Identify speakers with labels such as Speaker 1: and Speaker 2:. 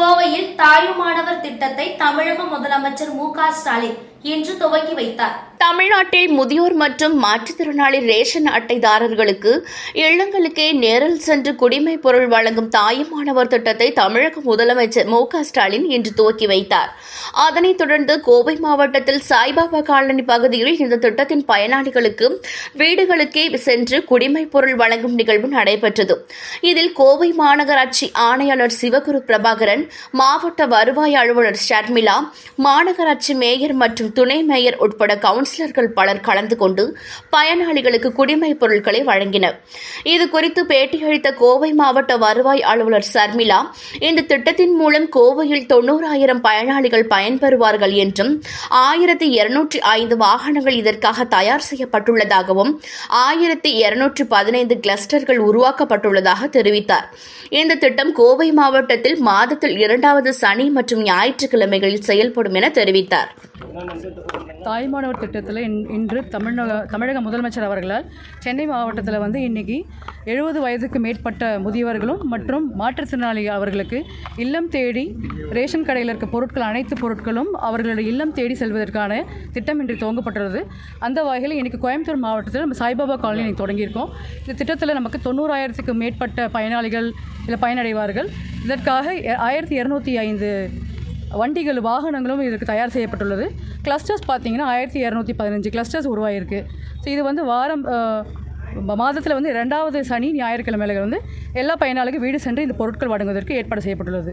Speaker 1: கோவையில் தாயுமானவர் திட்டத்தை தமிழக முதலமைச்சர் மு க ஸ்டாலின் இன்று துவக்கி வைத்தார். தமிழ்நாட்டில் முதியோர் மற்றும் மாற்றுத்திறனாளி ரேஷன் அட்டைதாரர்களுக்கு இல்லங்களுக்கே நேரில் சென்று குடிமை பொருள் வழங்கும் தாயுமானவர் திட்டத்தை தமிழக முதலமைச்சர் மு ஸ்டாலின் இன்று துவக்கி வைத்தார். அதனைத் தொடர்ந்து கோவை மாவட்டத்தில் சாய்பாபா காலனி பகுதியில் இந்த திட்டத்தின் பயனாளிகளுக்கு வீடுகளுக்கே சென்று குடிமை பொருள் வழங்கும் நிகழ்வு நடைபெற்றது. இதில் கோவை மாநகராட்சி ஆணையாளர் சிவகுரு பிரபாகரன் மாவட்ட வருவாய் அலுவலர் ஷர்மிளா மாநகராட்சி மேயர் மற்றும் துணை மேயர் உட்பட கவுன்சிலர்கள் பலர் கலந்து கொண்டு பயனாளிகளுக்கு குடிமை பொருட்களை வழங்கினர். இது குறித்து பேட்டியளித்த கோவை மாவட்ட வருவாய் அலுவலர் ஷர்மிளா இந்த திட்டத்தின் மூலம் கோவையில் தொண்ணூறாயிரம் பயனாளிகள் பயன்பெறுவார்கள் என்றும் ஆயிரத்தி இருநூற்றி ஐந்து வாகனங்கள் இதற்காக தயார் செய்யப்பட்டுள்ளதாகவும் ஆயிரத்தி இருநூற்றி பதினைந்து கிளஸ்டர்கள் உருவாக்கப்பட்டுள்ளதாக தெரிவித்தார். இந்த திட்டம் கோவை மாவட்டத்தில் மாதத்தில் இரண்டாவது சனி மற்றும் ஞாயிற்றுக்கிழமைகளில் செயல்படும் என தெரிவித்தார்.
Speaker 2: தாய்மானவர் திட்டத்தில் இன்- இன்று தமிழக தமிழக முதலமைச்சர் அவர்களால் சென்னை மாவட்டத்தில் வந்து இன்னைக்கு எழுபது வயதுக்கு மேற்பட்ட முதியவர்களும் மற்றும் மாற்றுத்திறனாளி அவர்களுக்கு இல்லம் தேடி ரேஷன் கடையில் இருக்க பொருட்கள் அனைத்து பொருட்களும் அவர்களுடைய இல்லம் தேடி செல்வதற்கான திட்டம் இன்று துவங்கப்பட்டுள்ளது. அந்த வகையில் இன்னைக்கு கோயம்புத்தூர் மாவட்டத்தில் நம்ம சாய்பாபா காலனி தொடங்கியிருக்கோம். இந்த திட்டத்தில் நமக்கு தொண்ணூறாயிரத்துக்கு மேற்பட்ட பயனாளிகள் இதில் பயனடைவார்கள். இதற்காக எ- ஆயிரத்தி இரநூத்தி ஐந்து வண்டிகள் வாகனங்களும் இதற்கு தயார் செய்யப்பட்டுள்ளது. கிளஸ்டர்ஸ் பார்த்தீங்கன்னா ஆயிரத்தி இரநூத்தி பதினஞ்சு கிளஸ்டர்ஸ் உருவாகிருக்கு ஸோ இது வந்து வாரம் மாதத்தில் வந்து ரெண்டாவது சனி ஞாயிற்றுக்கிழமையில வந்து எல்லா பயனாளிகளுக்கும் வீடு சென்று இந்த பொருட்கள் வழங்குவதற்கு ஏற்பாடு செய்யப்பட்டுள்ளது.